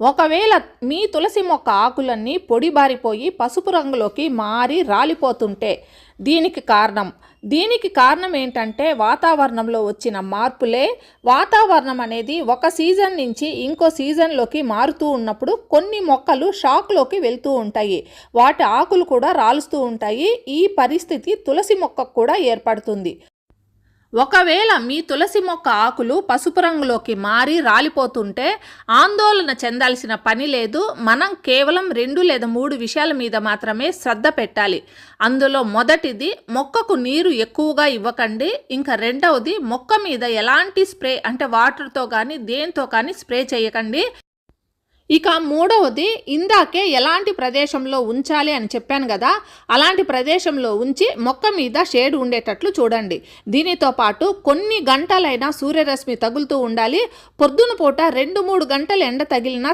ఒకవేళ మీ తులసి మొక్క ఆకులన్నీ పొడిబారిపోయి పసుపు రంగులోకి మారి రాలిపోతుంటే దీనికి కారణం. దీనికి కారణం ఏంటంటే వాతావరణంలో వచ్చిన మార్పులే. వాతావరణం అనేది ఒక సీజన్ నుంచి ఇంకో సీజన్లోకి మారుతూ ఉన్నప్పుడు కొన్ని మొక్కలు షాక్లోకి వెళ్తూ ఉంటాయి. వాటి ఆకులు కూడా రాలుస్తూ ఉంటాయి. ఈ పరిస్థితి తులసి మొక్కకు కూడా ఏర్పడుతుంది. ఒకవేళ మీ తులసి మొక్క ఆకులు పసుపు రంగులోకి మారి రాలిపోతుంటే ఆందోళన చెందాల్సిన పని లేదు. మనం కేవలం రెండు లేదా మూడు విషయాల మీద మాత్రమే శ్రద్ధ పెట్టాలి. అందులో మొదటిది మొక్కకు నీరు ఎక్కువగా ఇవ్వకండి. ఇంకా రెండవది మొక్క మీద ఎలాంటి స్ప్రే అంటే వాటర్తో కానీ దేంతో కానీ స్ప్రే చేయకండి. ఇక మూడవది ఇందాకే ఎలాంటి ప్రదేశంలో ఉంచాలి అని చెప్పాను కదా అలాంటి ప్రదేశంలో ఉంచి మొక్క మీద షేడ్ ఉండేటట్లు చూడండి. దీనితో పాటు కొన్ని గంటలైనా సూర్యరశ్మి తగులుతూ ఉండాలి పొద్దున పూట రెండు మూడు గంటలు ఎండ తగిలినా